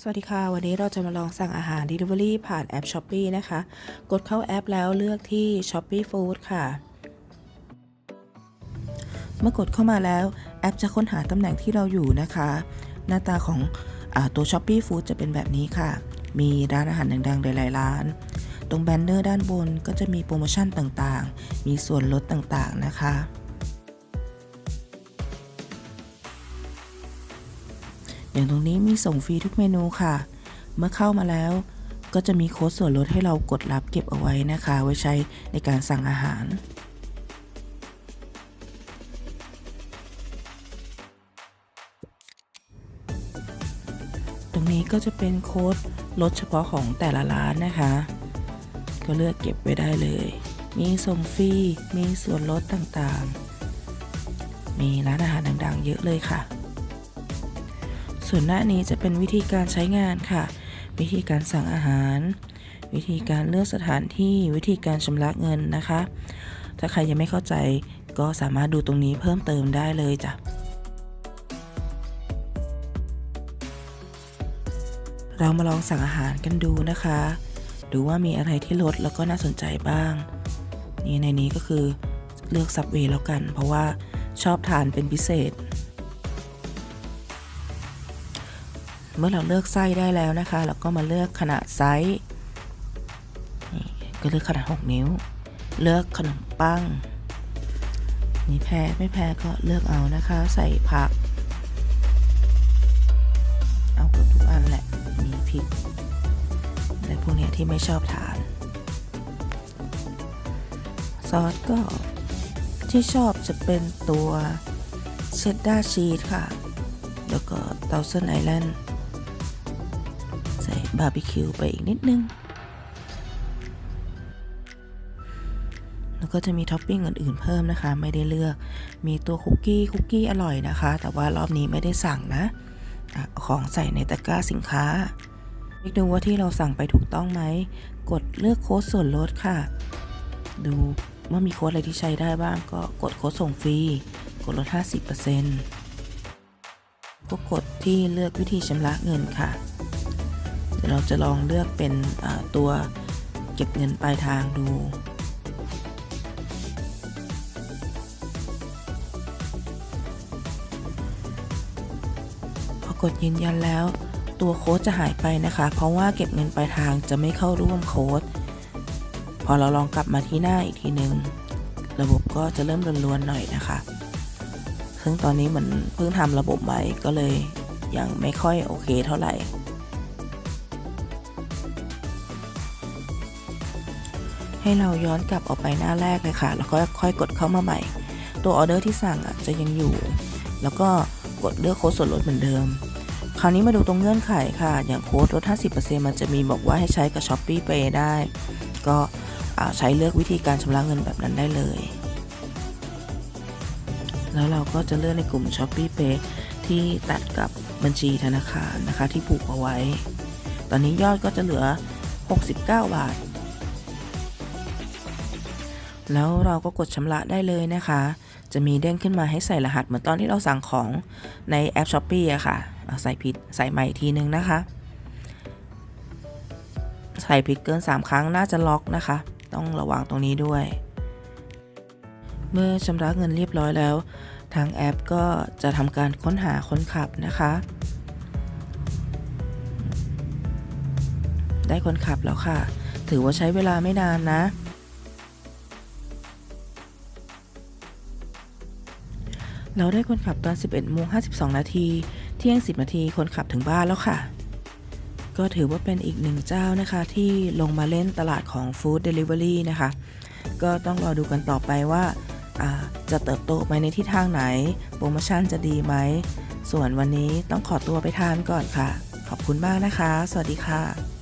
สวัสดีค่ะ วันนี้เราจะมาลองสั่งอาหาร Delivery ผ่านแอป s h อ p e e นะคะ กดเข้าแอปแล้วเลือกที่ Shopee Food ค่ะ เมื่อกดเข้ามาแล้วแอปจะค้นหาตำแหน่งที่เราอยู่นะคะ หน้าตาของอตัว Shopee Food จะเป็นแบบนี้ค่ะ มีร้านอาหารดังๆหลายๆร้าน ตรงแบนเนอร์ด้านบนก็จะมีโปรโมชั่นต่างๆ มีส่วนลดต่างๆนะคะ อย่างตรงนี้มีส่งฟรีทุกเมนูค่ะ เมื่อเข้ามาแล้ว ก็จะมีโค้ดส่วนลดให้เรากดรับเก็บเอาไว้นะคะ ไว้ใช้ในการสั่งอาหารตรงนี้ก็จะเป็นโค้ดลดเฉพาะของแต่ละร้านนะคะ ก็เลือกเก็บไว้ได้เลย มีส่งฟรี มีส่วนลดต่างๆ มีร้านอาหารดังๆ เยอะเลยค่ะ ส่วนหน้านี้จะเป็นวิธีการใช้งานค่ะ วิธีการสั่งอาหาร วิธีการเลือกสถานที่วิธีการชำระเงินนะคะ ถ้าใครยังไม่เข้าใจก็สามารถดูตรงนี้เพิ่มเติมได้เลยจ้ะเรามาลองสั่งอาหารกันดูนะคะ ดูว่ามีอะไรที่ลดแล้วก็น่าสนใจบ้าง นี่ในนี้ก็คือเลือกซับเวย์แล้วกัน เพราะว่าชอบทานเป็นพิเศษ เมื่อเราเลือกไส้ได้แล้วนะคะ เราก็มาเลือกขนาดไซส์ก็เลือกขนาด 6 นิ้ว เลือกขนมปังนี่แพ้ไม่แพ้ก็เลือกเอานะคะ ใส่ผัก เอาเกือบทุกอันแหละ มีพริกอะไรพวกเนี้ยที่ไม่ชอบทาน ซอสก็ที่ชอบจะเป็นตัวเชดดาร์ชีสค่ะ แล้วก็เตาเซนไอแลนด์ บาร์บีคิวไปอีกนิดนึง แล้วก็จะมีท็อปปิ้งอื่นๆเพิ่มนะคะ ไม่ได้เลือก มีตัวคุกกี้คุกกี้อร่อยนะคะ แต่ว่ารอบนี้ไม่ได้สั่งนะของใส่ในตะกร้าสินค้าเช็คดูว่าที่เราสั่งไปถูกต้องไหม กดเลือกโค้ดส่วนลดค่ะ ดูว่ามีโค้ดอะไรที่ใช้ได้บ้างก็กดโค้ดส่งฟรี กดลด 50%ก็กดที่เลือกวิธีชำระเงินค่ะ ดี๋ยวเราจะลองเลือกเป็นตัวเก็บเงินปลายทางดูพอกดยืนยันแล้ว ตัวโค้ดจะหายไปนะคะ เพราะว่าเก็บเงินปลายทางจะไม่เข้าร่วมโค้ด พอเราลองกลับมาที่หน้าอีกทีหนึ่งระบบก็จะเริ่มรวนๆหน่อยนะคะซึ่งตอนนี้เหมือนเพิ่งทำระบบใหม่ก็เลยยังไม่ค่อยโอเคเท่าไหร่ ให้เราย้อนกลับออกไปหน้าแรกเลยค่ะ แล้วก็ค่อยกดเข้ามาใหม่ ตัวออเดอร์ที่สั่งอะจะยังอยู่ แล้วก็กดเลือกโค้ดส่วนลดเหมือนเดิม คราวนี้มาดูตรงเงื่อนไขค่ะ อย่างโค้ดลด 50%มันจะมีบอกว่าให้ใช้กับ Shopee Pay ได้ ก็ใช้เลือกวิธีการชำระเงินแบบนั้นได้เลย แล้วเราก็จะเลือกในกลุ่ม Shopee Pay ที่ตัดกับบัญชีธนาคารนะคะที่ผูกเอาไว้ ตอนนี้ยอดก็จะเหลือ 69 บาท แล้วเราก็กดชำระได้เลยนะคะ จะมีเด้งขึ้นมาให้ใส่รหัสเหมือนตอนที่เราสั่งของในแอป s h อ p e e อะค่ะเอาใส่ผิดใส่ใหม่อีกทีนึงนะคะ ใส่ผิดเกิน 3 ครั้งน่าจะล็อกนะคะ ต้องระวังตรงนี้ด้วย เมื่อชำระเงินเรียบร้อยแล้ว ทางแอปก็จะทำการค้นหาคนขับนะคะ ได้คนขับแล้วค่ะ ถือว่าใช้เวลาไม่นานนะ เราได้คนขับตอน11โมง52 นาที เที่ยง 10 นาทีคนขับถึงบ้านแล้วค่ะ ก็ถือว่าเป็นอีกหนึ่งเจ้านะคะ ที่ลงมาเล่นตลาดของฟู้ดเดลิเวอรี่นะคะ ก็ต้องรอดูกันต่อไปว่าอ่าจะเติบโตไปในทิศทางไหน โปรโมชั่นจะดีไหม ส่วนวันนี้ต้องขอตัวไปทานก่อนค่ะ ขอบคุณมากนะคะ สวัสดีค่ะ